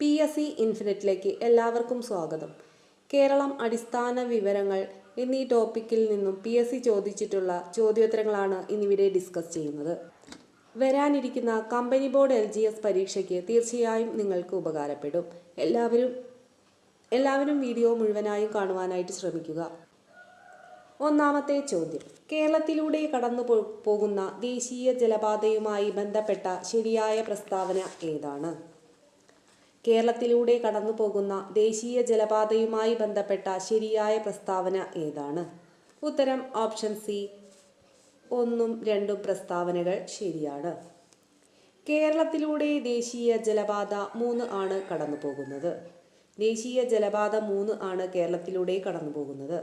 P S C ഇൻഫിനിറ്റിലേക്ക് എല്ലാവർക്കും സ്വാഗതം. കേരളം അടിസ്ഥാന വിവരങ്ങൾ എന്നീ ടോപ്പിക്കിൽ നിന്നും പി എസ് സി ചോദിച്ചിട്ടുള്ള ചോദ്യോത്തരങ്ങളാണ് ഇന്നിവിടെ ഡിസ്കസ് ചെയ്യുന്നത്. വരാനിരിക്കുന്ന company board L G S പരീക്ഷയ്ക്ക് തീർച്ചയായും നിങ്ങൾക്ക് ഉപകാരപ്പെടും. എല്ലാവരും എല്ലാവരും വീഡിയോ മുഴുവനായും കാണുവാനായിട്ട് ശ്രമിക്കുക. ഒന്നാമത്തെ ചോദ്യം. കേരളത്തിലൂടെ കടന്നു പോകുന്ന ദേശീയ ജലപാതയുമായി ബന്ധപ്പെട്ട ശരിയായ പ്രസ്താവന ഏതാണ്? കേരളത്തിലൂടെ കടന്നു പോകുന്ന ദേശീയ ജലപാതയുമായി ബന്ധപ്പെട്ട ശരിയായ പ്രസ്താവന ഏതാണ്? ഉത്തരം ഓപ്ഷൻ സി ഒന്നും രണ്ടും പ്രസ്താവനകൾ ശരിയാണ്. കേരളത്തിലൂടെ ദേശീയ ജലപാത മൂന്ന് ആണ് കടന്നു പോകുന്നത് ദേശീയ ജലപാത മൂന്ന് ആണ് കേരളത്തിലൂടെ കടന്നു പോകുന്നത്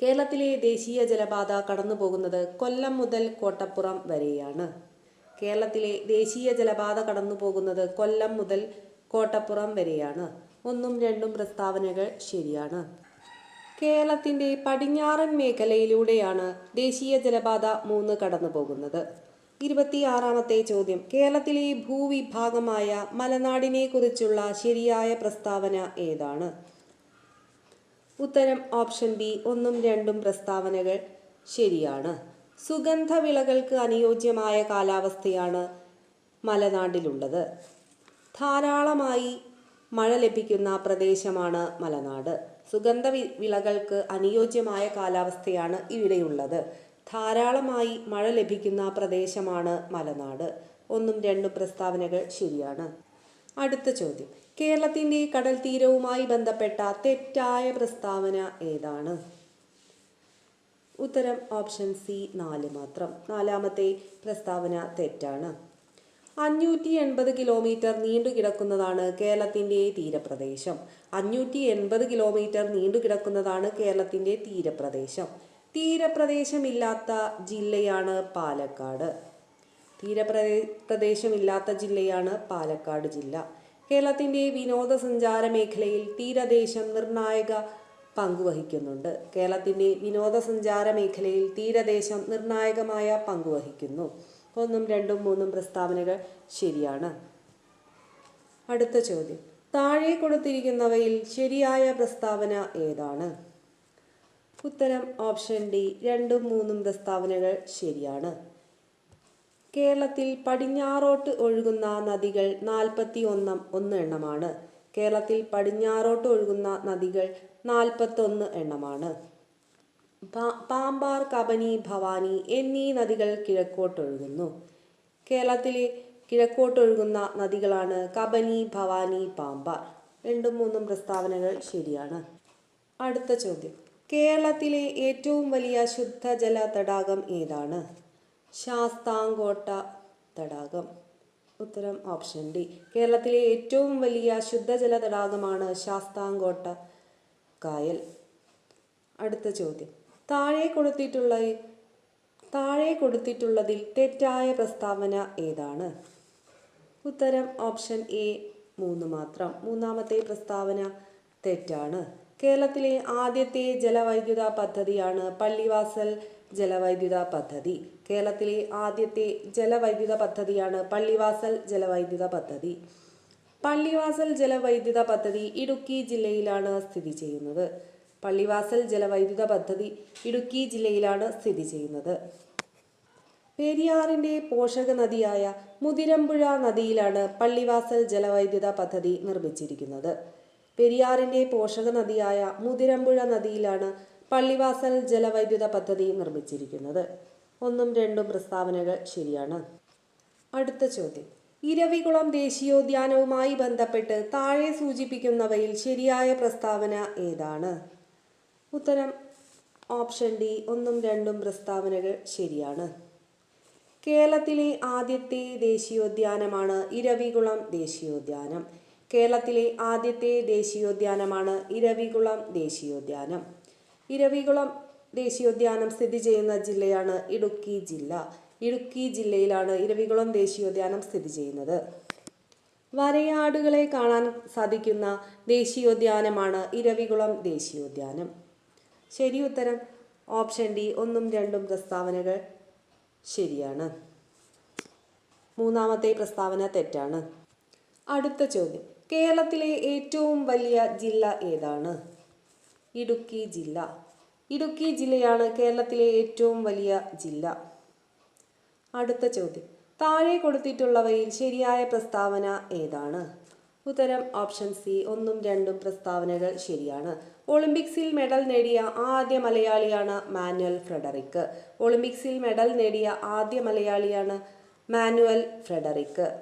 കേരളത്തിലെ ദേശീയ ജലപാത കടന്നു പോകുന്നത് കൊല്ലം മുതൽ കോട്ടപ്പുറം വരെയാണ്. കേരളത്തിലെ ദേശീയ ജലപാത കടന്നു പോകുന്നത് കൊല്ലം മുതൽ കോട്ടപ്പുറം വരെയാണ്. ഒന്നും രണ്ടും പ്രസ്താവനകൾ ശരിയാണ്. കേരളത്തിന്റെ പടിഞ്ഞാറൻ മേഖലയിലൂടെയാണ് ദേശീയ ജലപാത മൂന്ന് കടന്നു പോകുന്നത് ഇരുപത്തിയാറാമത്തെ ചോദ്യം. കേരളത്തിലെ ഭൂവിഭാഗമായ മലനാടിനെ കുറിച്ചുള്ള ശരിയായ പ്രസ്താവന ഏതാണ്? ഉത്തരം ഓപ്ഷൻ ബി. ഒന്നും രണ്ടും പ്രസ്താവനകൾ ശരിയാണ്. സുഗന്ധ വിളകൾക്ക് അനുയോജ്യമായ കാലാവസ്ഥയാണ് മലനാടിലുള്ളത്. ധാരാളമായി മഴ ലഭിക്കുന്ന പ്രദേശമാണ് മലനാട്. സുഗന്ധ വിളകൾക്ക് അനുയോജ്യമായ കാലാവസ്ഥയാണ് ഇവിടെയുള്ളത്. ധാരാളമായി മഴ ലഭിക്കുന്ന പ്രദേശമാണ് മലനാട്. ഒന്നും രണ്ടും പ്രസ്താവനകൾ ശരിയാണ്. അടുത്ത ചോദ്യം. കേരളത്തിന്റെ കടൽ തീരവുമായി ബന്ധപ്പെട്ട തെറ്റായ പ്രസ്താവന ഏതാണ്? ഉത്തരം ഓപ്ഷൻ സി നാല് മാത്രം. നാലാമത്തെ പ്രസ്താവന തെറ്റാണ്. അഞ്ഞൂറ്റി എൺപത് കിലോമീറ്റർ നീണ്ടു കിടക്കുന്നതാണ് കേരളത്തിന്റെ തീരപ്രദേശം. അഞ്ഞൂറ്റി എൺപത് കിലോമീറ്റർ നീണ്ടു കിടക്കുന്നതാണ് കേരളത്തിന്റെ തീരപ്രദേശം. തീരപ്രദേശമില്ലാത്ത ജില്ലയാണ് പാലക്കാട്. തീരപ്രദേ പ്രദേശമില്ലാത്ത ജില്ലയാണ് പാലക്കാട് ജില്ല. കേരളത്തിന്റെ വിനോദസഞ്ചാര മേഖലയിൽ തീരദേശം നിർണായക പങ്കുവഹിക്കുന്നുണ്ട്. കേരളത്തിന്റെ വിനോദസഞ്ചാര മേഖലയിൽ തീരദേശം നിർണായകമായ പങ്കുവഹിക്കുന്നു. ഒന്നും രണ്ടും മൂന്നും പ്രസ്താവനകൾ ശരിയാണ്. അടുത്ത ചോദ്യം. താഴെ കൊടുത്തിരിക്കുന്നവയിൽ ശരിയായ പ്രസ്താവന ഏതാണ്? ഉത്തരം ഓപ്ഷൻ ഡി രണ്ടും മൂന്നും പ്രസ്താവനകൾ ശരിയാണ്. കേരളത്തിൽ പടിഞ്ഞാറോട്ട് ഒഴുകുന്ന നദികൾ നാൽപ്പത്തി ഒന്നാം ഒന്ന് എണ്ണമാണ്. കേരളത്തിൽ പടിഞ്ഞാറോട്ട് ഒഴുകുന്ന നദികൾ നാൽപ്പത്തൊന്ന് എണ്ണമാണ്. പാമ്പാർ കബനി ഭവാനി എന്നീ നദികൾ കിഴക്കോട്ടൊഴുകുന്നു. കേരളത്തിലെ കിഴക്കോട്ടൊഴുകുന്ന നദികളാണ് കബനി ഭവാനി പാമ്പാർ. രണ്ടും മൂന്നും പ്രസ്താവനകൾ ശരിയാണ്. അടുത്ത ചോദ്യം. കേരളത്തിലെ ഏറ്റവും വലിയ ശുദ്ധജല തടാകം ഏതാണ്? ശാസ്താങ്കോട്ട തടാകം. ഉത്തരം ഓപ്ഷൻ ഡി. കേരളത്തിലെ ഏറ്റവും വലിയ ശുദ്ധജല തടാകമാണ് ശാസ്താംകോട്ട കായൽ. അടുത്ത ചോദ്യം. താഴെ കൊടുത്തിട്ടുള്ള താഴെ കൊടുത്തിട്ടുള്ളതിൽ തെറ്റായ പ്രസ്താവന ഏതാണ്? ഉത്തരം ഓപ്ഷൻ എ മൂന്ന് മാത്രം. മൂന്നാമത്തെ പ്രസ്താവന തെറ്റാണ്. കേരളത്തിലെ ആദ്യത്തെ ജലവൈദ്യുത പദ്ധതിയാണ് പള്ളിവാസൽ ജലവൈദ്യുത പദ്ധതി. കേരളത്തിലെ ആദ്യത്തെ ജലവൈദ്യുത പദ്ധതിയാണ് പള്ളിവാസൽ ജലവൈദ്യുത പദ്ധതി. പള്ളിവാസൽ ജലവൈദ്യുത പദ്ധതി ഇടുക്കി ജില്ലയിലാണ് സ്ഥിതി ചെയ്യുന്നത്. പള്ളിവാസൽ ജലവൈദ്യുത പദ്ധതി ഇടുക്കി ജില്ലയിലാണ് സ്ഥിതി ചെയ്യുന്നത്. പെരിയാറിന്റെ പോഷക നദിയായ മുതിരമ്പുഴ നദിയിലാണ് പള്ളിവാസൽ ജലവൈദ്യുത പദ്ധതി നിർമ്മിച്ചിരിക്കുന്നത്. പെരിയാറിന്റെ പോഷക നദിയായ മുതിരമ്പുഴ നദിയിലാണ് പള്ളിവാസൽ ജലവൈദ്യുത പദ്ധതി നിർമ്മിച്ചിരിക്കുന്നത്. ഒന്നും രണ്ടും പ്രസ്താവനകൾ ശരിയാണ്. അടുത്ത ചോദ്യം. ഇരവികുളം ദേശീയോദ്യാനവുമായി ബന്ധപ്പെട്ട് താഴെ സൂചിപ്പിക്കുന്നവയിൽ ശരിയായ പ്രസ്താവന ഏതാണ്? ഉത്തരം ഓപ്ഷൻ ഡി ഒന്നും രണ്ടും പ്രസ്താവനകൾ ശരിയാണ്. കേരളത്തിലെ ആദ്യത്തെ ദേശീയോദ്യാനമാണ് ഇരവികുളം ദേശീയോദ്യാനം. കേരളത്തിലെ ആദ്യത്തെ ദേശീയോദ്യാനമാണ് ഇരവികുളം ദേശീയോദ്യാനം. ഇരവികുളം ദേശീയോദ്യാനം സ്ഥിതി ചെയ്യുന്ന ജില്ലയാണ് ഇടുക്കി ജില്ല. ഇടുക്കി ജില്ലയിലാണ് ഇരവികുളം ദേശീയോദ്യാനം സ്ഥിതി ചെയ്യുന്നത്. വരയാടുകളെ കാണാൻ സാധിക്കുന്ന ദേശീയോദ്യാനമാണ് ഇരവികുളം ദേശീയോദ്യാനം. ശരി ഉത്തരം. ഓപ്ഷൻ ഡി ഒന്നും രണ്ടും പ്രസ്താവനകൾ ശരിയാണ്. മൂന്നാമത്തെ പ്രസ്താവന തെറ്റാണ്. അടുത്ത ചോദ്യം. കേരളത്തിലെ ഏറ്റവും വലിയ ജില്ല ഏതാണ്? ഇടുക്കി ജില്ല. ഇടുക്കി ജില്ലയാണ് കേരളത്തിലെ ഏറ്റവും വലിയ ജില്ല. അടുത്ത ചോദ്യം. താഴെ കൊടുത്തിട്ടുള്ളവയിൽ ശരിയായ പ്രസ്താവന ഏതാണ്? ഉത്തരം ഓപ്ഷൻ സി ഒന്നും രണ്ടും പ്രസ്താവനകൾ ശരിയാണ്. ഒളിമ്പിക്സിൽ മെഡൽ നേടിയ ആദ്യ മലയാളിയാണ് മാനുവൽ ഫ്രെഡറിക്ക് ഒളിമ്പിക്സിൽ മെഡൽ നേടിയ ആദ്യ മലയാളിയാണ് മാനുവൽ ഫ്രെഡറിക്ക്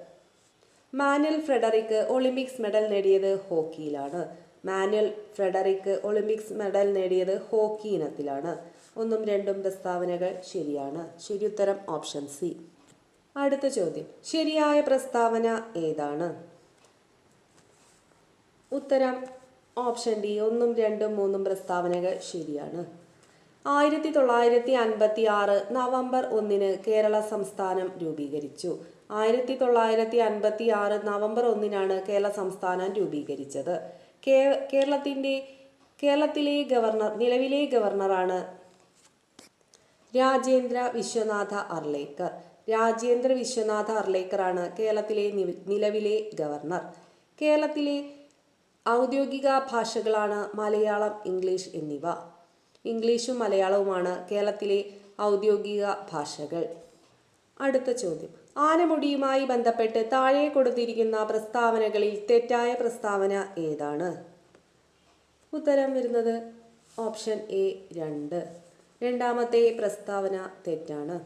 മാനുവൽ ഫ്രെഡറിക്ക് ഒളിമ്പിക്സ് മെഡൽ നേടിയത് ഹോക്കിയിലാണ്. മാനുവൽ ഫ്രെഡറിക്ക് ഒളിമ്പിക്സ് മെഡൽ നേടിയത് ഹോക്കി ഇനത്തിലാണ്. ഒന്നും രണ്ടും പ്രസ്താവനകൾ ശരിയാണ്. ശരിയുത്തരം ഓപ്ഷൻ സി. അടുത്ത ചോദ്യം. ശരിയായ പ്രസ്താവന ഏതാണ്? ഉത്തരം ഓപ്ഷൻ ഡി. ഒന്നും രണ്ടും മൂന്നും പ്രസ്താവനകൾ ശരിയാണ്. ആയിരത്തി തൊള്ളായിരത്തി അൻപത്തി ആറ് നവംബർ ഒന്നിന് കേരള സംസ്ഥാനം രൂപീകരിച്ചു. ആയിരത്തി തൊള്ളായിരത്തി അൻപത്തി ആറ് നവംബർ ഒന്നിനാണ് കേരള സംസ്ഥാനം രൂപീകരിച്ചത്. കേരളത്തിന്റെ കേരളത്തിലെ ഗവർണർ നിലവിലെ ഗവർണറാണ് രാജേന്ദ്ര വിശ്വനാഥ അർലേക്കർ. രാജേന്ദ്ര വിശ്വനാഥ അർലേക്കറാണ് കേരളത്തിലെ നിലവിലെ ഗവർണർ. കേരളത്തിലെ ഔദ്യോഗിക ഭാഷകളാണ് മലയാളം ഇംഗ്ലീഷ് എന്നിവ. ഇംഗ്ലീഷും മലയാളവുമാണ് കേരളത്തിലെ ഔദ്യോഗിക ഭാഷകൾ. അടുത്ത ചോദ്യം. ആനമുടിയുമായി ബന്ധപ്പെട്ട് താഴെ കൊടുത്തിരിക്കുന്ന പ്രസ്താവനകളിൽ തെറ്റായ പ്രസ്താവന ഏതാണ്? ഉത്തരം വരുന്നത് ഓപ്ഷൻ എ രണ്ട്. രണ്ടാമത്തെ പ്രസ്താവന തെറ്റാണ്.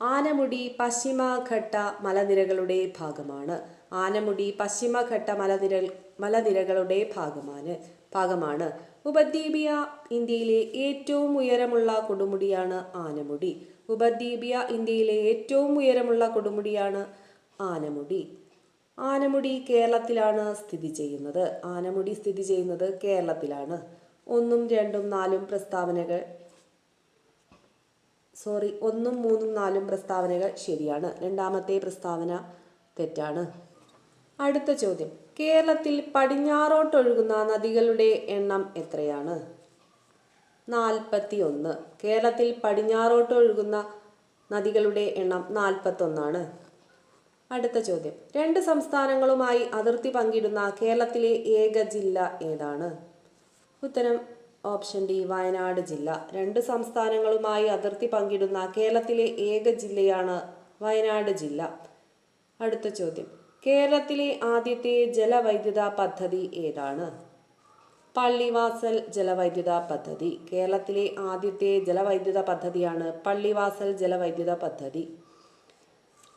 ആനമുടി പശ്ചിമഘട്ട മലനിരകളുടെ ഭാഗമാണ്. ആനമുടി പശ്ചിമഘട്ട മലനിര മലനിരകളുടെ ഭാഗമാണ് ഭാഗമാണ്. ഉപദ്വീപിയ ഇന്ത്യയിലെ ഏറ്റവും ഉയരമുള്ള കൊടുമുടിയാണ് ആനമുടി. ഉപദ്വീപിയ ഇന്ത്യയിലെ ഏറ്റവും ഉയരമുള്ള കൊടുമുടിയാണ് ആനമുടി. ആനമുടി കേരളത്തിലാണ് സ്ഥിതി ചെയ്യുന്നത്. ആനമുടി സ്ഥിതി ചെയ്യുന്നത് കേരളത്തിലാണ്. ഒന്നും രണ്ടും നാലും പ്രസ്താവനകൾ. സോറി ഒന്നും മൂന്നും നാലും പ്രസ്താവനകൾ ശരിയാണ്. രണ്ടാമത്തെ പ്രസ്താവന തെറ്റാണ്. അടുത്ത ചോദ്യം. കേരളത്തിൽ പടിഞ്ഞാറോട്ടൊഴുകുന്ന നദികളുടെ എണ്ണം എത്രയാണ്? നാൽപ്പത്തി ഒന്ന് കേരളത്തിൽ പടിഞ്ഞാറോട്ടൊഴുകുന്ന നദികളുടെ എണ്ണം നാൽപ്പത്തൊന്നാണ്. അടുത്ത ചോദ്യം. രണ്ട് സംസ്ഥാനങ്ങളുമായി അതിർത്തി പങ്കിടുന്ന കേരളത്തിലെ ഏക ജില്ല ഏതാണ്? ഉത്തരം ഓപ്ഷൻ ഡി വയനാട് ജില്ല. രണ്ട് സംസ്ഥാനങ്ങളുമായി അതിർത്തി പങ്കിടുന്ന കേരളത്തിലെ ഏക ജില്ലയാണ് വയനാട് ജില്ല. അടുത്ത ചോദ്യം. കേരളത്തിലെ ആദ്യത്തെ ജലവൈദ്യുത പദ്ധതി ഏതാണ്? പള്ളിവാസൽ ജലവൈദ്യുത പദ്ധതി. കേരളത്തിലെ ആദ്യത്തെ ജലവൈദ്യുത പദ്ധതിയാണ് പള്ളിവാസൽ ജലവൈദ്യുത പദ്ധതി.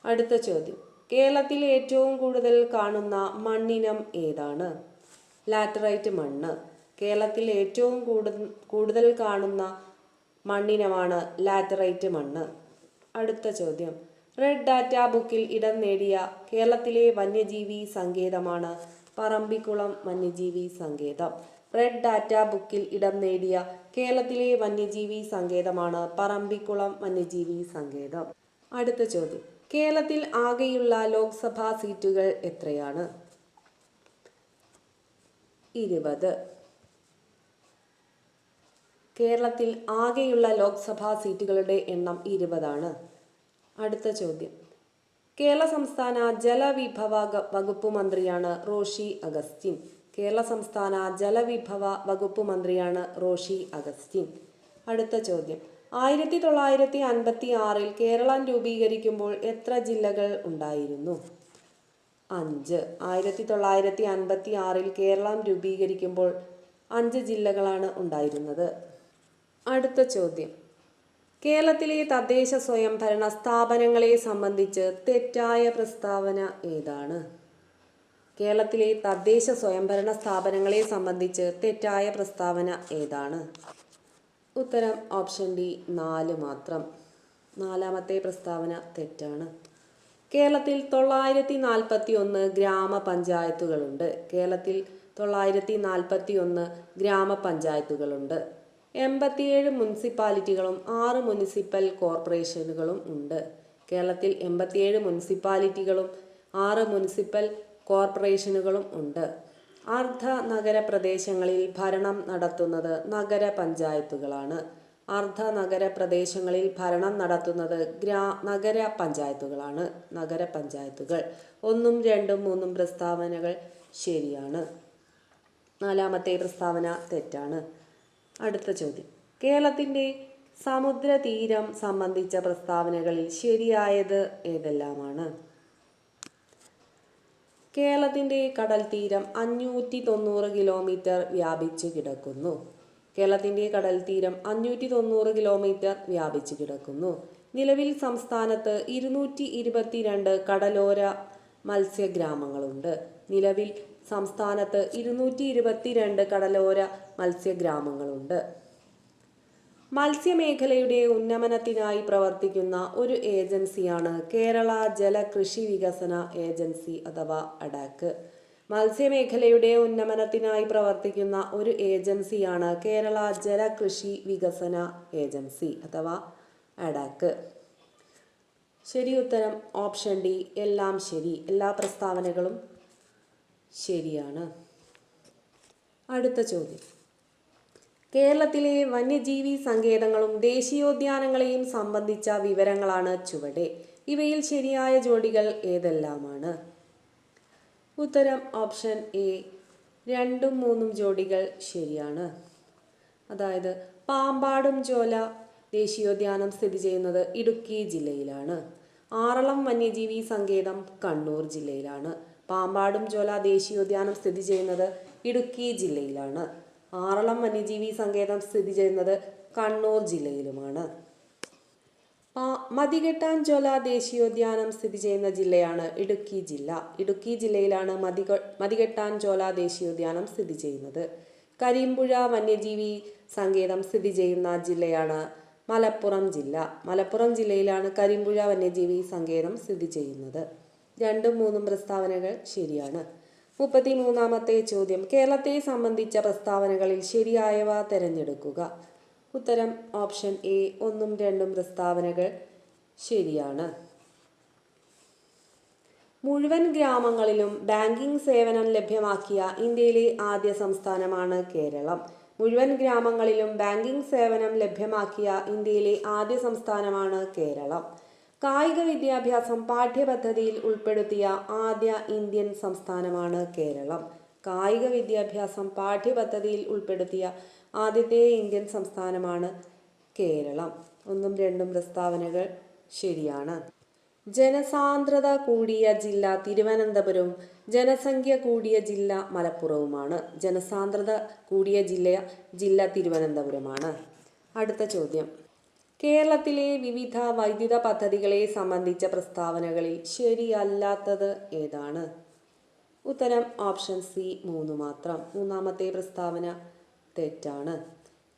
അടുത്ത ചോദ്യം. കേരളത്തിൽ ഏറ്റവും കൂടുതൽ കാണുന്ന മണ്ണിനം ഏതാണ്? ലാറ്ററൈറ്റ് മണ്ണ് കേരളത്തിൽ ഏറ്റവും കൂടുതൽ കൂടുതൽ കാണുന്ന മണ്ണിനമാണ് ലാറ്ററൈറ്റ് മണ്ണ്. അടുത്ത ചോദ്യം. റെഡ് ഡാറ്റ ബുക്കിൽ ഇടം നേടിയ കേരളത്തിലെ വന്യജീവി സങ്കേതമാണ് പറമ്പിക്കുളം വന്യജീവി സങ്കേതം. റെഡ് ഡാറ്റ ബുക്കിൽ ഇടം നേടിയ കേരളത്തിലെ വന്യജീവി സങ്കേതമാണ് പറമ്പിക്കുളം വന്യജീവി സങ്കേതം. അടുത്ത ചോദ്യം. കേരളത്തിൽ ആകെയുള്ള ലോക്സഭാ സീറ്റുകൾ എത്രയാണ്? ഇരുപത്. കേരളത്തിൽ ആകെയുള്ള ലോക്സഭാ സീറ്റുകളുടെ എണ്ണം ഇരുപതാണ്. അടുത്ത ചോദ്യം. കേരള സംസ്ഥാന ജലവിഭവ വകുപ്പ് മന്ത്രിയാണ് റോഷി അഗസ്റ്റിൻ. കേരള സംസ്ഥാന ജലവിഭവ വകുപ്പ് മന്ത്രിയാണ് റോഷി അഗസ്റ്റിൻ. അടുത്ത ചോദ്യം. ആയിരത്തി തൊള്ളായിരത്തി അൻപത്തി ആറിൽ കേരളം രൂപീകരിക്കുമ്പോൾ എത്ര ജില്ലകൾ ഉണ്ടായിരുന്നു? അഞ്ച്. ആയിരത്തി തൊള്ളായിരത്തി അൻപത്തി ആറിൽ കേരളം രൂപീകരിക്കുമ്പോൾ അഞ്ച് ജില്ലകളാണ് ഉണ്ടായിരുന്നത്. അടുത്ത ചോദ്യം. കേരളത്തിലെ തദ്ദേശ സ്വയംഭരണ സ്ഥാപനങ്ങളെ സംബന്ധിച്ച് തെറ്റായ പ്രസ്താവന ഏതാണ്? കേരളത്തിലെ തദ്ദേശ സ്വയംഭരണ സ്ഥാപനങ്ങളെ സംബന്ധിച്ച് തെറ്റായ പ്രസ്താവന ഏതാണ്? ഉത്തരം ഓപ്ഷൻ ഡി നാല് മാത്രം. നാലാമത്തെ പ്രസ്താവന തെറ്റാണ്. കേരളത്തിൽ തൊള്ളായിരത്തി നാൽപ്പത്തി ഒന്ന് ഗ്രാമപഞ്ചായത്തുകളുണ്ട്. കേരളത്തിൽ തൊള്ളായിരത്തി നാൽപ്പത്തി ഒന്ന് ഗ്രാമപഞ്ചായത്തുകളുണ്ട്. എൺപത്തിയേഴ് മുനിസിപ്പാലിറ്റികളും ആറ് മുനിസിപ്പൽ കോർപ്പറേഷനുകളും ഉണ്ട്. കേരളത്തിൽ എൺപത്തിയേഴ് മുനിസിപ്പാലിറ്റികളും ആറ് മുനിസിപ്പൽ കോർപ്പറേഷനുകളും ഉണ്ട്. അർദ്ധ നഗര പ്രദേശങ്ങളിൽ ഭരണം നടത്തുന്നത് നഗര പഞ്ചായത്തുകളാണ്. അർദ്ധ നഗര പ്രദേശങ്ങളിൽ ഭരണം നടത്തുന്നത് ഗ്രാ നഗര പഞ്ചായത്തുകളാണ്. നഗര പഞ്ചായത്തുകൾ. ഒന്നും രണ്ടും മൂന്നും പ്രസ്താവനകൾ ശരിയാണ്. നാലാമത്തെ പ്രസ്താവന തെറ്റാണ്. അടുത്ത ചോദ്യം. കേരളത്തിന്റെ സമുദ്രതീരം സംബന്ധിച്ച പ്രസ്താവനകളിൽ ശരിയായത് ഏതെല്ലാമാണ്? കേരളത്തിന്റെ കടൽ തീരം അഞ്ഞൂറ്റി തൊണ്ണൂറ് കിലോമീറ്റർ വ്യാപിച്ചു കിടക്കുന്നു. കേരളത്തിന്റെ കടൽ തീരം അഞ്ഞൂറ്റി തൊണ്ണൂറ് കിലോമീറ്റർ വ്യാപിച്ചു കിടക്കുന്നു. നിലവിൽ സംസ്ഥാനത്ത് ഇരുന്നൂറ്റി ഇരുപത്തിരണ്ട് കടലോര മത്സ്യഗ്രാമങ്ങളുണ്ട്. നിലവിൽ സംസ്ഥാനത്ത് ഇരുന്നൂറ്റി ഇരുപത്തിരണ്ട് കടലോര മത്സ്യഗ്രാമങ്ങളുണ്ട്. മത്സ്യമേഖലയുടെ ഉന്നമനത്തിനായി പ്രവർത്തിക്കുന്ന ഒരു ഏജൻസിയാണ് കേരള ജലകൃഷി വികസന ഏജൻസി അഥവാ അഡാക്ക്. മത്സ്യമേഖലയുടെ ഉന്നമനത്തിനായി പ്രവർത്തിക്കുന്ന ഒരു ഏജൻസിയാണ് കേരള ജലകൃഷി വികസന ഏജൻസി അഥവാ അഡാക്ക്. ശരി ഉത്തരം ഓപ്ഷൻ ഡി എല്ലാം ശരി. എല്ലാ പ്രസ്താവനകളും ശരിയാണ്. അടുത്ത ചോദ്യം. കേരളത്തിലെ വന്യജീവി സങ്കേതങ്ങളും ദേശീയോദ്യാനങ്ങളെയും സംബന്ധിച്ച വിവരങ്ങളാണ് ചുവടെ. ഇവയിൽ ശരിയായ ജോഡികൾ ഏതെല്ലാമാണ്? ഉത്തരം ഓപ്ഷൻ എ രണ്ടും മൂന്നും ജോഡികൾ ശരിയാണ്. അതായത് പാമ്പാടും ചോല ദേശീയോദ്യാനം സ്ഥിതി ചെയ്യുന്നത് ഇടുക്കി ജില്ലയിലാണ്. ആറളം വന്യജീവി സങ്കേതം കണ്ണൂർ ജില്ലയിലാണ്. പാമ്പാടും ചോല ദേശീയോദ്യാനം സ്ഥിതി ചെയ്യുന്നത് ഇടുക്കി ജില്ലയിലാണ്. ആറളം വന്യജീവി സങ്കേതം സ്ഥിതി ചെയ്യുന്നത് കണ്ണൂർ ജില്ലയിലുമാണ്. മതികെട്ടാഞ്ചോല ദേശീയോദ്യാനം സ്ഥിതി ചെയ്യുന്ന ജില്ലയാണ് ഇടുക്കി ജില്ല. ഇടുക്കി ജില്ലയിലാണ് മതിക മതികെട്ടാഞ്ചോല ദേശീയോദ്യാനം സ്ഥിതി ചെയ്യുന്നത്. കരിമ്പുഴ വന്യജീവി സങ്കേതം സ്ഥിതി ചെയ്യുന്ന ജില്ലയാണ് മലപ്പുറം ജില്ല. മലപ്പുറം ജില്ലയിലാണ് കരിമ്പുഴ വന്യജീവി സങ്കേതം സ്ഥിതി ചെയ്യുന്നത്. രണ്ടും മൂന്നും പ്രസ്താവനകൾ ശരിയാണ്. മുപ്പത്തി മൂന്നാമത്തെ ചോദ്യം കേരളത്തെ സംബന്ധിച്ച പ്രസ്താവനകളിൽ ശരിയായവ തിരഞ്ഞെടുക്കുക. ഉത്തരം ഓപ്ഷൻ എ ഒന്നും രണ്ടും പ്രസ്താവനകൾ ശരിയാണ്. മുഴുവൻ ഗ്രാമങ്ങളിലും ബാങ്കിംഗ് സേവനം ലഭ്യമാക്കിയ ഇന്ത്യയിലെ ആദ്യ സംസ്ഥാനമാണ് കേരളം. മുഴുവൻ ഗ്രാമങ്ങളിലും ബാങ്കിംഗ് സേവനം ലഭ്യമാക്കിയ ഇന്ത്യയിലെ ആദ്യ സംസ്ഥാനമാണ് കേരളം. കായിക വിദ്യാഭ്യാസം പാഠ്യപദ്ധതിയിൽ ഉൾപ്പെടുത്തിയ ആദ്യ ഇന്ത്യൻ സംസ്ഥാനമാണ് കേരളം. കായിക വിദ്യാഭ്യാസം പാഠ്യപദ്ധതിയിൽ ഉൾപ്പെടുത്തിയ ആദ്യത്തെ ഇന്ത്യൻ സംസ്ഥാനമാണ് കേരളം. ഒന്നും രണ്ടും പ്രസ്താവനകൾ ശരിയാണ്. ജനസാന്ദ്രത കൂടിയ ജില്ല തിരുവനന്തപുരവും ജനസംഖ്യ കൂടിയ ജില്ല മലപ്പുറവുമാണ്. ജനസാന്ദ്രത കൂടിയ ജില്ല ജില്ല തിരുവനന്തപുരമാണ്. അടുത്ത ചോദ്യം. കേരളത്തിലെ വിവിധ വൈദ്യുത പദ്ധതികളെ സംബന്ധിച്ച പ്രസ്താവനകളിൽ ശരിയല്ലാത്തത് ഏതാണ്? ഉത്തരം ഓപ്ഷൻ സി മൂന്ന് മാത്രം. മൂന്നാമത്തെ പ്രസ്താവന തെറ്റാണ്.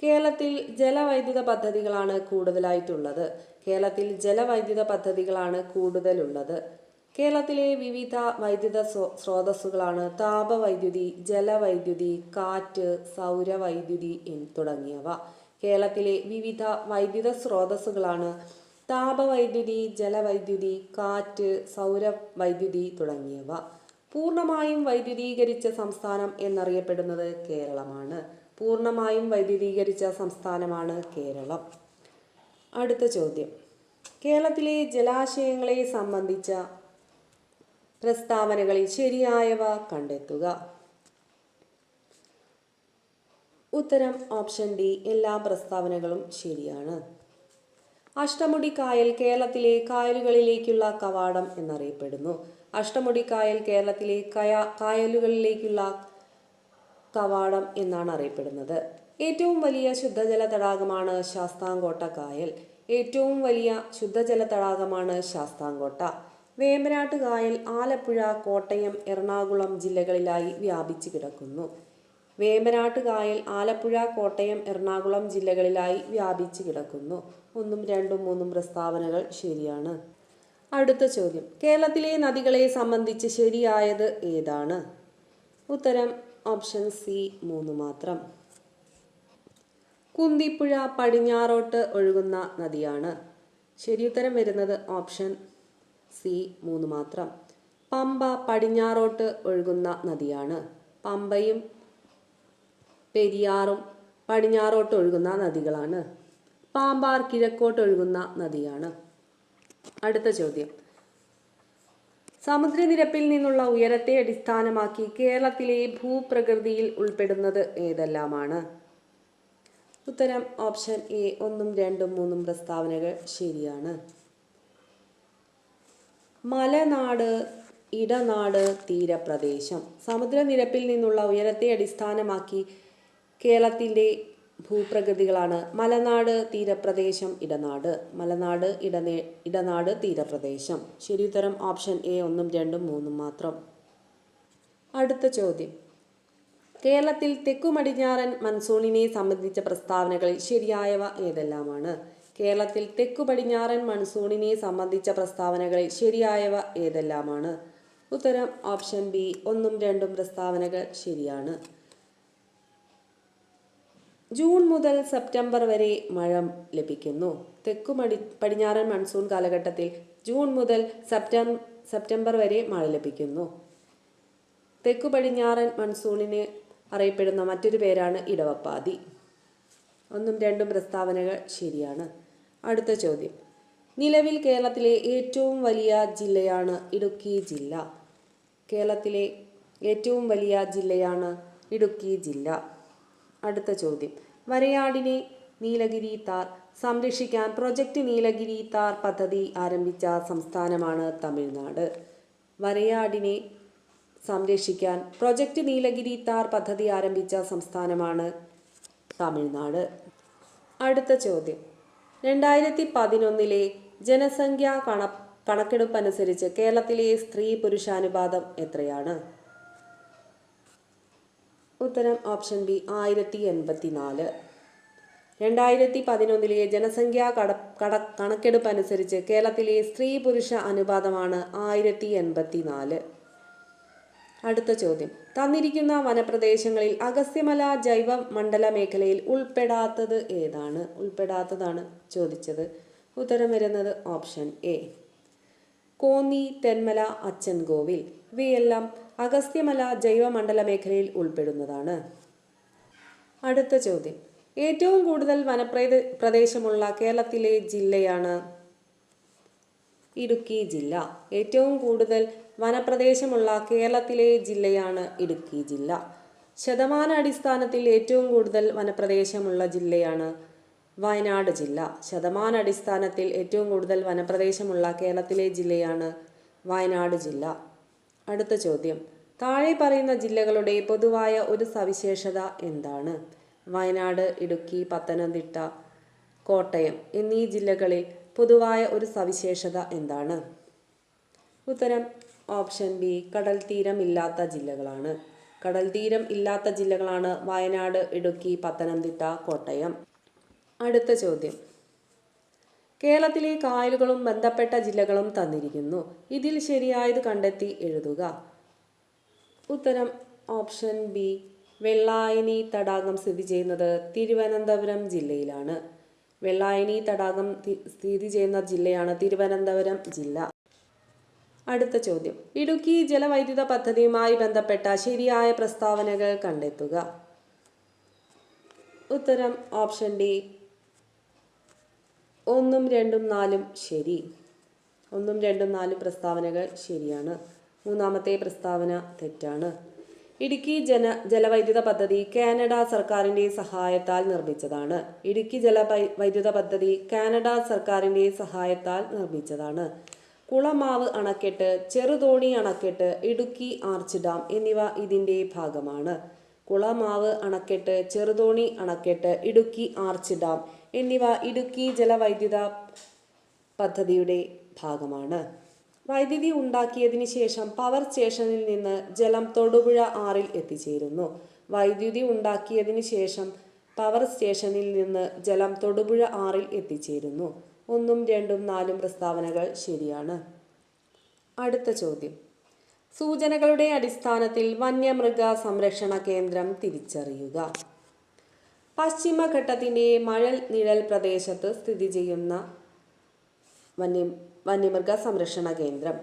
കേരളത്തിൽ ജലവൈദ്യുത പദ്ധതികളാണ് കൂടുതലായിട്ടുള്ളത്. കേരളത്തിൽ ജലവൈദ്യുത പദ്ധതികളാണ് കൂടുതലുള്ളത്. കേരളത്തിലെ വിവിധ വൈദ്യുത സ്രോ- സ്രോതസ്സുകളാണ് താപവൈദ്യുതി ജലവൈദ്യുതി കാറ്റ് സൗരവൈദ്യുതി തുടങ്ങിയവ. കേരളത്തിലെ വിവിധ വൈദ്യുത സ്രോതസ്സുകളാണ്. താപവൈദ്യുതി ജലവൈദ്യുതി കാറ്റ് സൗര വൈദ്യുതി തുടങ്ങിയവ. പൂർണമായും വൈദ്യുതീകരിച്ച സംസ്ഥാനം എന്നറിയപ്പെടുന്നത് കേരളമാണ്. പൂർണമായും വൈദ്യുതീകരിച്ച സംസ്ഥാനമാണ് കേരളം. അടുത്ത ചോദ്യം. കേരളത്തിലെ ജലാശയങ്ങളെ സംബന്ധിച്ച പ്രസ്താവനകളിൽ ശരിയായവ കണ്ടെത്തുക. ഉത്തരം ഓപ്ഷൻ ഡി എല്ലാ പ്രസ്താവനകളും ശരിയാണ്. അഷ്ടമുടി കായൽ കേരളത്തിലെ കായലുകളിലേക്കുള്ള കവാടം എന്നറിയപ്പെടുന്നു. അഷ്ടമുടി കായൽ കേരളത്തിലെ കയ കായലുകളിലേക്കുള്ള കവാടം എന്നാണ് അറിയപ്പെടുന്നത്. ഏറ്റവും വലിയ ശുദ്ധജല തടാകമാണ് ശാസ്താംകോട്ട കായൽ. ഏറ്റവും വലിയ ശുദ്ധജല തടാകമാണ് ശാസ്താംകോട്ട. വേമ്പനാട്ട് കായൽ ആലപ്പുഴ കോട്ടയം എറണാകുളം ജില്ലകളിലായി വ്യാപിച്ചു കിടക്കുന്നു. വേമ്പനാട്ട് കായൽ ആലപ്പുഴ കോട്ടയം എറണാകുളം ജില്ലകളിലായി വ്യാപിച്ചു കിടക്കുന്നു. ഒന്നും രണ്ടും മൂന്നും പ്രസ്താവനകൾ ശരിയാണ്. അടുത്ത ചോദ്യം. കേരളത്തിലെ നദികളെ സംബന്ധിച്ച് ശരിയായത് ഏതാണ്? ഉത്തരം ഓപ്ഷൻ സി മൂന്ന് മാത്രം. കുന്തിപ്പുഴ പടിഞ്ഞാറോട്ട് ഒഴുകുന്ന നദിയാണ്. ശരിയുത്തരം വരുന്നത് ഓപ്ഷൻ സി മൂന്ന് മാത്രം. പമ്പ പടിഞ്ഞാറോട്ട് ഒഴുകുന്ന നദിയാണ്. പമ്പയും പെരിയാറും പടിഞ്ഞാറോട്ട് ഒഴുകുന്ന നദികളാണ്. പാമ്പാർ കിഴക്കോട്ട് ഒഴുകുന്ന നദിയാണ്. അടുത്ത ചോദ്യം. സമുദ്രനിരപ്പിൽ നിന്നുള്ള ഉയരത്തെ അടിസ്ഥാനമാക്കി കേരളത്തിലെ ഭൂപ്രകൃതിയിൽ ഉൾപ്പെടുന്നത് ഏതെല്ലാമാണ്? ഉത്തരം ഓപ്ഷൻ എ ഒന്നും രണ്ടും മൂന്നും പ്രസ്താവനകൾ ശരിയാണ്. മലനാട് ഇടനാട് തീരപ്രദേശം. സമുദ്രനിരപ്പിൽ നിന്നുള്ള ഉയരത്തെ അടിസ്ഥാനമാക്കി കേരളത്തിന്റെ ഭൂപ്രകൃതികളാണ് മലനാട് തീരപ്രദേശം ഇടനാട്. മലനാട് ഇടനേ ഇടനാട് തീരപ്രദേശം. ശരി ഉത്തരം ഓപ്ഷൻ എ ഒന്നും രണ്ടും മൂന്നും മാത്രം. അടുത്ത ചോദ്യം. കേരളത്തിൽ തെക്കു പടിഞ്ഞാറൻ മൺസൂണിനെ സംബന്ധിച്ച പ്രസ്താവനകളിൽ ശരിയായവ ഏതെല്ലാമാണ്? കേരളത്തിൽ തെക്കുപടിഞ്ഞാറൻ മൺസൂണിനെ സംബന്ധിച്ച പ്രസ്താവനകളിൽ ശരിയായവ ഏതെല്ലാമാണ്? ഉത്തരം ഓപ്ഷൻ ബി ഒന്നും രണ്ടും പ്രസ്താവനകൾ ശരിയാണ്. ജൂൺ മുതൽ സെപ്റ്റംബർ വരെ മഴ ലഭിക്കുന്നു. തെക്കു മടി പടിഞ്ഞാറൻ മൺസൂൺ കാലഘട്ടത്തിൽ ജൂൺ മുതൽ സെപ്റ്റം സെപ്റ്റംബർ വരെ മഴ ലഭിക്കുന്നു. തെക്കു പടിഞ്ഞാറൻ മൺസൂണിന് അറിയപ്പെടുന്ന മറ്റൊരു പേരാണ് ഇടവപ്പാതി. ഒന്നും രണ്ടും പ്രസ്താവനകൾ ശരിയാണ്. അടുത്ത ചോദ്യം. നിലവിൽ കേരളത്തിലെ ഏറ്റവും വലിയ ജില്ലയാണ് ഇടുക്കി ജില്ല. കേരളത്തിലെ ഏറ്റവും വലിയ ജില്ലയാണ് ഇടുക്കി ജില്ല. അടുത്ത ചോദ്യം. വരയാടിനെ നീലഗിരി താർ സംരക്ഷിക്കാൻ പ്രൊജക്റ്റ് നീലഗിരി താർ പദ്ധതി ആരംഭിച്ച സംസ്ഥാനമാണ് തമിഴ്നാട്. വരയാടിനെ സംരക്ഷിക്കാൻ പ്രൊജക്റ്റ് നീലഗിരി താർ പദ്ധതി ആരംഭിച്ച സംസ്ഥാനമാണ് തമിഴ്നാട്. അടുത്ത ചോദ്യം. രണ്ടായിരത്തി പതിനൊന്നിലെ ജനസംഖ്യാ കണ കണക്കെടുപ്പ് അനുസരിച്ച് കേരളത്തിലെ സ്ത്രീ പുരുഷാനുപാതം എത്രയാണ്? ഉത്തരം ഓപ്ഷൻ ബി ആയിരത്തി എൺപത്തി നാല് രണ്ടായിരത്തി പതിനൊന്നിലെ ജനസംഖ്യാ കട കട കണക്കെടുപ്പ് അനുസരിച്ച് കേരളത്തിലെ സ്ത്രീ പുരുഷ അനുപാതമാണ് ആയിരത്തി എൺപത്തി നാല് അടുത്ത ചോദ്യം. തന്നിരിക്കുന്ന വനപ്രദേശങ്ങളിൽ അഗസ്ത്യമല ജൈവ മണ്ഡല മേഖലയിൽ ഉൾപ്പെടാത്തത് ഏതാണ്? ഉൾപ്പെടാത്തതാണ് ചോദിച്ചത്. ഉത്തരം വരുന്നത് ഓപ്ഷൻ എ. കോന്നി തെന്മല അച്ചൻകോവിൽ. ഇവയെല്ലാം അഗസ്ത്യമല ജൈവമണ്ഡല മേഖലയിൽ ഉൾപ്പെടുന്നതാണ്. അടുത്ത ചോദ്യം. ഏറ്റവും കൂടുതൽ വനപ്രദ പ്രദേശമുള്ള കേരളത്തിലെ ജില്ലയാണ് ഇടുക്കി ജില്ല. ഏറ്റവും കൂടുതൽ വനപ്രദേശമുള്ള കേരളത്തിലെ ജില്ലയാണ് ഇടുക്കി ജില്ല. ശതമാന അടിസ്ഥാനത്തിൽ ഏറ്റവും കൂടുതൽ വനപ്രദേശമുള്ള ജില്ലയാണ് വയനാട് ജില്ല. ശതമാന അടിസ്ഥാനത്തിൽ ഏറ്റവും കൂടുതൽ വനപ്രദേശമുള്ള കേരളത്തിലെ ജില്ലയാണ് വയനാട് ജില്ല. അടുത്ത ചോദ്യം. താഴെ പറയുന്ന ജില്ലകളുടെ പൊതുവായ ഒരു സവിശേഷത എന്താണ്? വയനാട് ഇടുക്കി പത്തനംതിട്ട കോട്ടയം എന്നീ ജില്ലകളിൽ പൊതുവായ ഒരു സവിശേഷത എന്താണ്? ഉത്തരം. Option B. കടൽ തീരം ഇല്ലാത്ത ജില്ലകളാണ്. കടൽ തീരം ഇല്ലാത്ത ജില്ലകളാണ് വയനാട് ഇടുക്കി പത്തനംതിട്ട കോട്ടയം. അടുത്ത ചോദ്യം. കേരളത്തിലെ കായലുകളും ബന്ധപ്പെട്ട ജില്ലകളും തന്നിരിക്കുന്നു. ഇതിൽ ശരിയായത് കണ്ടെത്തി എഴുതുക. ഉത്തരം ഓപ്ഷൻ ബി വെള്ളായണി തടാകം സ്ഥിതി ചെയ്യുന്നത് തിരുവനന്തപുരം ജില്ലയിലാണ്. വെള്ളായണി തടാകം സ്ഥിതി ചെയ്യുന്ന ജില്ലയാണ് തിരുവനന്തപുരം ജില്ല. അടുത്ത ചോദ്യം. ഇടുക്കി ജലവൈദ്യുത പദ്ധതിയുമായി ബന്ധപ്പെട്ട ശരിയായ പ്രസ്താവനകൾ കണ്ടെത്തുക. ഉത്തരം ഓപ്ഷൻ ഡി ഒന്നും രണ്ടും നാലും ശരി. ഒന്നും രണ്ടും നാലും പ്രസ്താവനകൾ ശരിയാണ്. മൂന്നാമത്തെ പ്രസ്താവന തെറ്റാണ്. ഇടുക്കി ജന ജലവൈദ്യുത പദ്ധതി കാനഡ സർക്കാരിന്റെ സഹായത്താൽ നിർമ്മിച്ചതാണ്. ഇടുക്കി ജല വൈദ്യുത പദ്ധതി കാനഡ സർക്കാരിന്റെ സഹായത്താൽ നിർമ്മിച്ചതാണ്. കുളമാവ് അണക്കെട്ട് ചെറുതോണി അണക്കെട്ട് ഇടുക്കി ആർച്ച് ഡാം എന്നിവ ഇതിന്റെ ഭാഗമാണ്. കുളമാവ് അണക്കെട്ട് ചെറുതോണി അണക്കെട്ട് ഇടുക്കി ആർച്ച് ഡാം എന്നിവ ഇടുക്കി ജലവൈദ്യുത പദ്ധതിയുടെ ഭാഗമാണ്. വൈദ്യുതി ഉണ്ടാക്കിയതിന് ശേഷം പവർ സ്റ്റേഷനിൽ നിന്ന് ജലം തൊടുപുഴ ആറിൽ എത്തിച്ചേരുന്നു. വൈദ്യുതി ഉണ്ടാക്കിയതിന് ശേഷം പവർ സ്റ്റേഷനിൽ നിന്ന് ജലം തൊടുപുഴ ആറിൽ എത്തിച്ചേരുന്നു. ഒന്നും രണ്ടും നാലും പ്രസ്താവനകൾ ശരിയാണ്. അടുത്ത ചോദ്യം. സൂചനകളുടെ അടിസ്ഥാനത്തിൽ വന്യമൃഗ സംരക്ഷണ കേന്ദ്രം തിരിച്ചറിയുക. പശ്ചിമഘട്ടത്തിന്റെ മഴൽ നിഴൽ പ്രദേശത്ത് സ്ഥിതി ചെയ്യുന്ന വന്യ വന്യമൃഗ സംരക്ഷണ കേന്ദ്രം.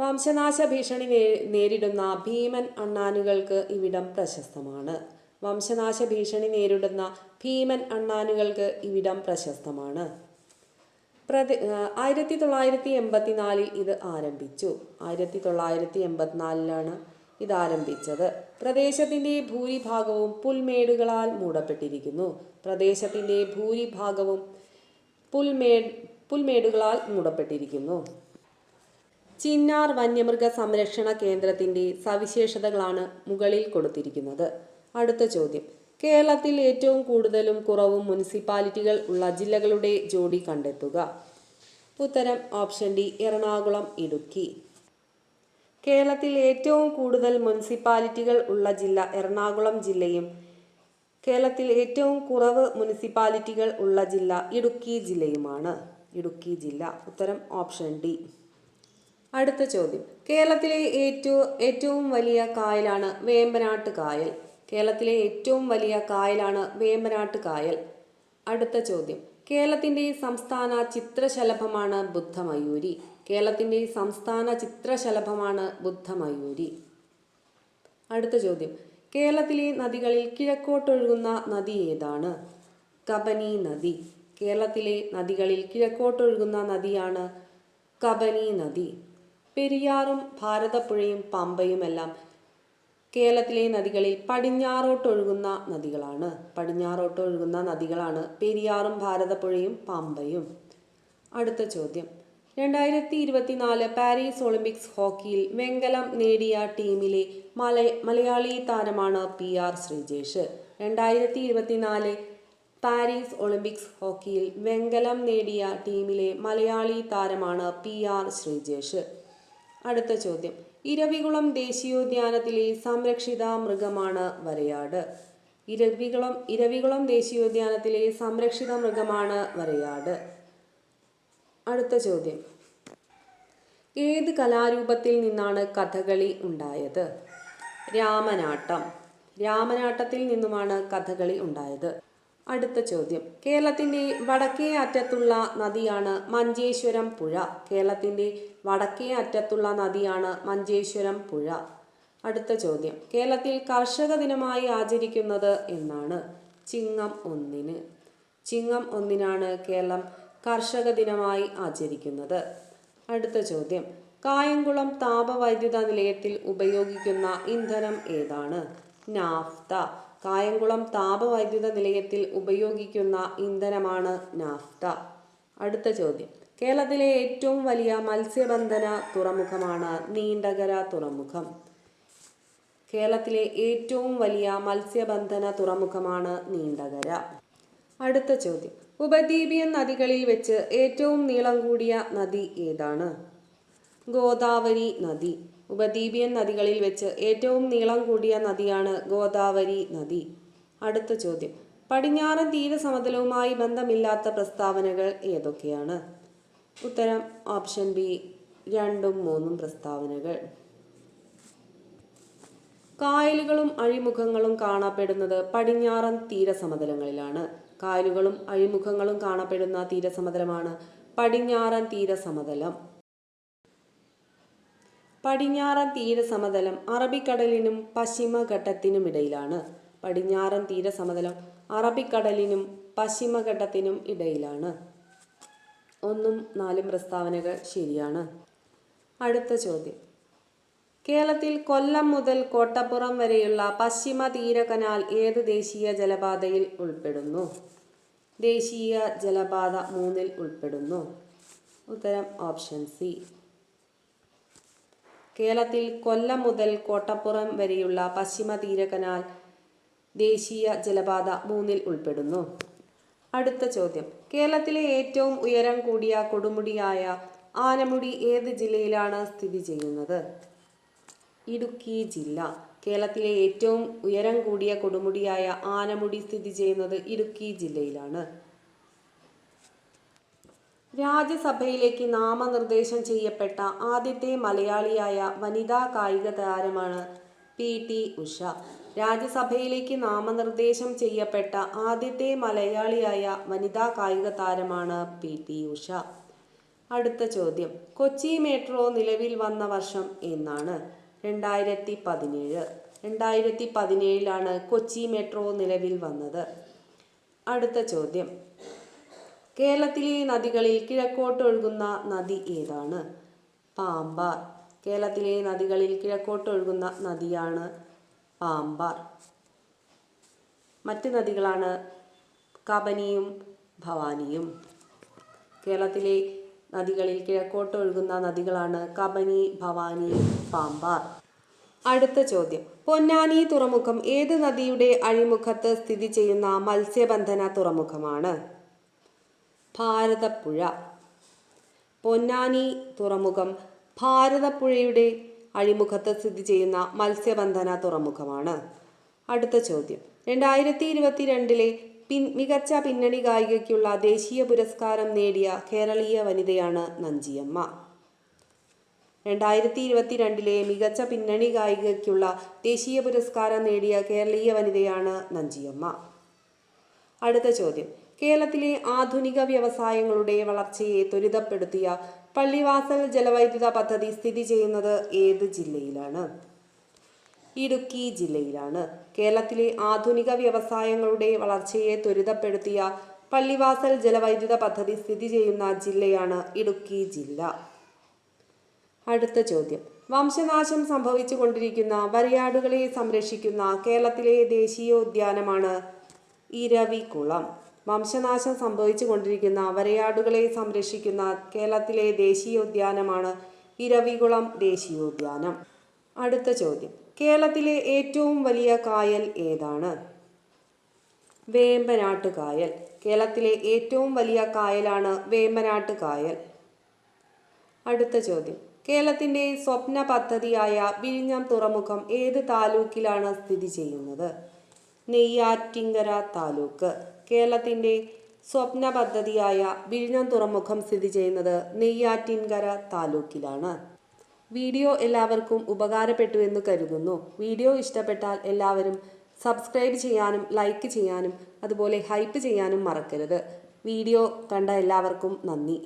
വംശനാശ ഭീഷണി നേരിടുന്ന ഭീമൻ അണ്ണാനുകൾക്ക് ഇവിടം പ്രശസ്തമാണ്. വംശനാശ ഭീഷണി നേരിടുന്ന ഭീമൻ അണ്ണാനുകൾക്ക് ഇവിടം പ്രശസ്തമാണ്. പ്രതി ആയിരത്തി തൊള്ളായിരത്തി എൺപത്തിനാലിൽ ഇത് ആരംഭിച്ചു. ആയിരത്തി തൊള്ളായിരത്തി എൺപത്തിനാലിലാണ് ഇത് ആരംഭിച്ചത്. പ്രദേശത്തിന്റെ ഭൂരിഭാഗവും പുൽമേടുകളാൽ മൂടപ്പെട്ടിരിക്കുന്നു. പ്രദേശത്തിന്റെ ഭൂരിഭാഗവും പുൽമേ പുൽമേടുകളാൽ മൂടപ്പെട്ടിരിക്കുന്നു. ചിന്നാർ വന്യമൃഗ സംരക്ഷണ കേന്ദ്രത്തിന്റെ സവിശേഷതകളാണ് മുകളിൽ കൊടുത്തിരിക്കുന്നത്. അടുത്ത ചോദ്യം. കേരളത്തിൽ ഏറ്റവും കൂടുതലും കുറവും മുനിസിപ്പാലിറ്റികൾ ഉള്ള ജില്ലകളുടെ ജോഡി കണ്ടെത്തുക. ഉത്തരം ഓപ്ഷൻ ഡി എറണാകുളം ഇടുക്കി. കേരളത്തിൽ ഏറ്റവും കൂടുതൽ മുനിസിപ്പാലിറ്റികൾ ഉള്ള ജില്ല എറണാകുളം ജില്ലയും കേരളത്തിൽ ഏറ്റവും കുറവ് മുനിസിപ്പാലിറ്റികൾ ഉള്ള ജില്ല ഇടുക്കി ജില്ലയുമാണ്. ഇടുക്കി ജില്ല. ഉത്തരം ഓപ്ഷൻ ഡി. അടുത്ത ചോദ്യം. കേരളത്തിലെ ഏറ്റവും ഏറ്റവും വലിയ കായലാണ് വേമ്പനാട്ട് കായൽ. കേരളത്തിലെ ഏറ്റവും വലിയ കായലാണ് വേമ്പനാട്ട് കായൽ. അടുത്ത ചോദ്യം. കേരളത്തിന്റെ സംസ്ഥാന ചിത്രശലഭമാണ് ബുദ്ധമയൂരി. കേരളത്തിന്റെ സംസ്ഥാന ചിത്രശലഭമാണ് ബുദ്ധമയൂരി. അടുത്ത ചോദ്യം. കേരളത്തിലെ നദികളിൽ കിഴക്കോട്ടൊഴുകുന്ന നദി ഏതാണ്? കബനി നദി. കേരളത്തിലെ നദികളിൽ കിഴക്കോട്ടൊഴുകുന്ന നദിയാണ് കബനി നദി. പെരിയാറും ഭാരതപ്പുഴയും പമ്പയുമെല്ലാം കേരളത്തിലെ നദികളിൽ പടിഞ്ഞാറോട്ടൊഴുകുന്ന നദികളാണ്. പടിഞ്ഞാറോട്ടൊഴുകുന്ന നദികളാണ് പെരിയാറും ഭാരതപ്പുഴയും പമ്പയും. അടുത്ത ചോദ്യം. രണ്ടായിരത്തി ഇരുപത്തിനാല് പാരീസ് ഒളിമ്പിക്സ് ഹോക്കിയിൽ വെങ്കലം നേടിയ ടീമിലെ മല മലയാളി താരമാണ് പി ആർ ശ്രീജേഷ്. രണ്ടായിരത്തി ഇരുപത്തിനാല് പാരീസ് ഒളിമ്പിക്സ് ഹോക്കിയിൽ വെങ്കലം നേടിയ ടീമിലെ മലയാളി താരമാണ് പി ആർ ശ്രീജേഷ്. അടുത്ത ചോദ്യം. ഇരവികുളം ദേശീയോദ്യാനത്തിലെ സംരക്ഷിത മൃഗമാണ് വരയാട്. ഇരവികുളം ഇരവികുളം ദേശീയോദ്യാനത്തിലെ സംരക്ഷിത മൃഗമാണ് വരയാട്. അടുത്ത ചോദ്യം. ഏത് കലാരൂപത്തിൽ നിന്നാണ് കഥകളി ഉണ്ടായത്? രാമനാട്ടം. രാമനാട്ടത്തിൽ നിന്നുമാണ് കഥകളി ഉണ്ടായത്. അടുത്ത ചോദ്യം. കേരളത്തിന്റെ വടക്കേ അറ്റത്തുള്ള നദിയാണ് മഞ്ചേശ്വരം പുഴ. കേരളത്തിന്റെ വടക്കേ അറ്റത്തുള്ള നദിയാണ് മഞ്ചേശ്വരം പുഴ. അടുത്ത ചോദ്യം. കേരളത്തിൽ കർഷക ദിനമായി ആചരിക്കുന്നത് എന്നാണ്. ചിങ്ങം ഒന്നിന്. ചിങ്ങം ഒന്നിനാണ് കേരളം കർഷക ദിനമായി ആചരിക്കുന്നത്. അടുത്ത ചോദ്യം. കായംകുളം താപവൈദ്യുത നിലയത്തിൽ ഉപയോഗിക്കുന്ന ഇന്ധനം ഏതാണ്? നാഫ്ത. കായംകുളം താപവൈദ്യുത നിലയത്തിൽ ഉപയോഗിക്കുന്ന ഇന്ധനമാണ് നാഫ്ത. അടുത്ത ചോദ്യം. കേരളത്തിലെ ഏറ്റവും വലിയ മത്സ്യബന്ധന തുറമുഖമാണ് നീണ്ടകര തുറമുഖം. കേരളത്തിലെ ഏറ്റവും വലിയ മത്സ്യബന്ധന തുറമുഖമാണ് നീണ്ടകര. അടുത്ത ചോദ്യം. ഉപദ്വീപിയൻ നദികളിൽ വെച്ച് ഏറ്റവും നീളം കൂടിയ നദി ഏതാണ്? ഗോദാവരി നദി. ഉപദ്വീപിയൻ നദികളിൽ വെച്ച് ഏറ്റവും നീളം കൂടിയ നദിയാണ് ഗോദാവരി നദി. അടുത്ത ചോദ്യം. പടിഞ്ഞാറൻ തീരസമതലവുമായി ബന്ധമില്ലാത്ത പ്രസ്താവനകൾ ഏതൊക്കെയാണ്? ഉത്തരം ഓപ്ഷൻ ബി രണ്ടും മൂന്നും പ്രസ്താവനകൾ. കായലുകളും അഴിമുഖങ്ങളും കാണപ്പെടുന്നത് പടിഞ്ഞാറൻ തീരസമതലങ്ങളിലാണ്. കായലുകളും അഴിമുഖങ്ങളും കാണപ്പെടുന്ന തീരസമതലമാണ് പടിഞ്ഞാറൻ തീരസമതലം. പടിഞ്ഞാറൻ തീരസമതലം അറബിക്കടലിനും പശ്ചിമഘട്ടത്തിനുമിടയിലാണ് പടിഞ്ഞാറൻ തീരസമതലം അറബിക്കടലിനും പശ്ചിമഘട്ടത്തിനും ഇടയിലാണ്. ഒന്നും നാലും പ്രസ്താവനകൾ ശരിയാണ്. അടുത്ത ചോദ്യം. കേരളത്തിൽ കൊല്ലം മുതൽ കോട്ടപ്പുറം വരെയുള്ള പശ്ചിമ തീര കനാൽ ഏത് ദേശീയ ജലപാതയിൽ ഉൾപ്പെടുന്നു? ദേശീയ ജലപാത മൂന്നിൽ ഉൾപ്പെടുന്നു. ഉത്തരം ഓപ്ഷൻ സി. കേരളത്തിൽ കൊല്ലം മുതൽ കോട്ടപ്പുറം വരെയുള്ള പശ്ചിമ തീര കനാൽ ദേശീയ ജലപാത മൂന്നിൽ ഉൾപ്പെടുന്നു. അടുത്ത ചോദ്യം. കേരളത്തിലെ ഏറ്റവും ഉയരം കൂടിയ കൊടുമുടിയായ ആനമുടി ഏത് ജില്ലയിലാണ് സ്ഥിതി ചെയ്യുന്നത്? ഇടുക്കി ജില്ല. കേരളത്തിലെ ഏറ്റവും ഉയരം കൂടിയ കൊടുമുടിയായ ആനമുടി സ്ഥിതി ചെയ്യുന്നത് ഇടുക്കി ജില്ലയിലാണ്. രാജ്യസഭയിലേക്ക് നാമനിർദ്ദേശം ചെയ്യപ്പെട്ട ആദ്യത്തെ മലയാളിയായ വനിതാ കായിക താരമാണ് പി ടി ഉഷ. രാജ്യസഭയിലേക്ക് നാമനിർദ്ദേശം ചെയ്യപ്പെട്ട ആദ്യത്തെ മലയാളിയായ വനിതാ കായിക താരമാണ് പി ടി ഉഷ. അടുത്ത ചോദ്യം. കൊച്ചി മെട്രോ നിലവിൽ വന്ന വർഷം എന്നാണ്. രണ്ടായിരത്തി പതിനേഴ് രണ്ടായിരത്തി പതിനേഴിലാണ് കൊച്ചി മെട്രോ നിലവിൽ വന്നത്. അടുത്ത ചോദ്യം. കേരളത്തിലെ നദികളിൽ കിഴക്കോട്ടൊഴുകുന്ന നദി ഏതാണ്? പാമ്പാർ. കേരളത്തിലെ നദികളിൽ കിഴക്കോട്ടൊഴുകുന്ന നദിയാണ് പാമ്പാർ. മറ്റ് നദികളാണ് കബനിയും ഭവാനിയും. കേരളത്തിലെ നദികളിൽ കിഴക്കോട്ടൊഴുകുന്ന നദികളാണ് കബനി ഭവാനി പാമ്പാർ. അടുത്ത ചോദ്യം. പൊന്നാനി തുറമുഖം ഏത് നദിയുടെ അഴിമുഖത്ത് സ്ഥിതി ചെയ്യുന്ന മത്സ്യബന്ധന തുറമുഖമാണ്? ഭാരതപ്പുഴ. പൊന്നാനി തുറമുഖം ഭാരതപ്പുഴയുടെ അഴിമുഖത്ത് സ്ഥിതി ചെയ്യുന്ന മത്സ്യബന്ധന തുറമുഖമാണ്. അടുത്ത ചോദ്യം. രണ്ടായിരത്തി ഇരുപത്തിരണ്ടിലെ പിൻ മികച്ച പിന്നണി ഗായികയ്ക്കുള്ള ദേശീയ പുരസ്കാരം നേടിയ കേരളീയ വനിതയാണ് നഞ്ചിയമ്മ. രണ്ടായിരത്തി ഇരുപത്തി രണ്ടിലെ മികച്ച പിന്നണി ഗായികയ്ക്കുള്ള ദേശീയ പുരസ്കാരം നേടിയ കേരളീയ വനിതയാണ് നഞ്ചിയമ്മ. അടുത്ത ചോദ്യം. കേരളത്തിലെ ആധുനിക വ്യവസായങ്ങളുടെ വളർച്ചയെ ത്വരിതപ്പെടുത്തിയ പള്ളിവാസൽ ജലവൈദ്യുത പദ്ധതി സ്ഥിതി ചെയ്യുന്നത് ഏത് ജില്ലയിലാണ്? ഇടുക്കി ജില്ലയിലാണ്. കേരളത്തിലെ ആധുനിക വ്യവസായങ്ങളുടെ വളർച്ചയെ ത്വരിതപ്പെടുത്തിയ പള്ളിവാസൽ ജലവൈദ്യുത പദ്ധതി സ്ഥിതി ചെയ്യുന്ന ജില്ലയാണ് ഇടുക്കി ജില്ല. അടുത്ത ചോദ്യം. വംശനാശം സംഭവിച്ചു കൊണ്ടിരിക്കുന്ന വരിയാടുകളെ സംരക്ഷിക്കുന്ന കേരളത്തിലെ ദേശീയോദ്യാനമാണ് ഇരവികുളം. വംശനാശം സംഭവിച്ചു കൊണ്ടിരിക്കുന്ന വരയാടുകളെ സംരക്ഷിക്കുന്ന കേരളത്തിലെ ദേശീയോദ്യാനമാണ് ഇരവികുളം ദേശീയോദ്യാനം. അടുത്ത ചോദ്യം. കേരളത്തിലെ ഏറ്റവും വലിയ കായൽ ഏതാണ്? വേമ്പനാട്ട് കായൽ. കേരളത്തിലെ ഏറ്റവും വലിയ കായലാണ് വേമ്പനാട്ട് കായൽ. അടുത്ത ചോദ്യം. കേരളത്തിന്റെ സ്വപ്ന പദ്ധതിയായ വിഴിഞ്ഞം തുറമുഖം ഏത് താലൂക്കിലാണ് സ്ഥിതി ചെയ്യുന്നത്? നെയ്യാറ്റിങ്കര താലൂക്ക്. കേരളത്തിന്റെ സ്വപ്ന പദ്ധതിയായ വിഴിഞ്ഞം തുറമുഖം സ്ഥിതി ചെയ്യുന്നത് നെയ്യാറ്റിൻകര താലൂക്കിലാണ്. വീഡിയോ എല്ലാവർക്കും ഉപകാരപ്പെട്ടു എന്ന് കരുതുന്നു. വീഡിയോ ഇഷ്ടപ്പെട്ടാൽ എല്ലാവരും സബ്സ്ക്രൈബ് ചെയ്യാനും ലൈക്ക് ചെയ്യാനും അതുപോലെ ഹൈപ്പ് ചെയ്യാനും മറക്കരുത്. വീഡിയോ കണ്ട എല്ലാവർക്കും നന്ദി.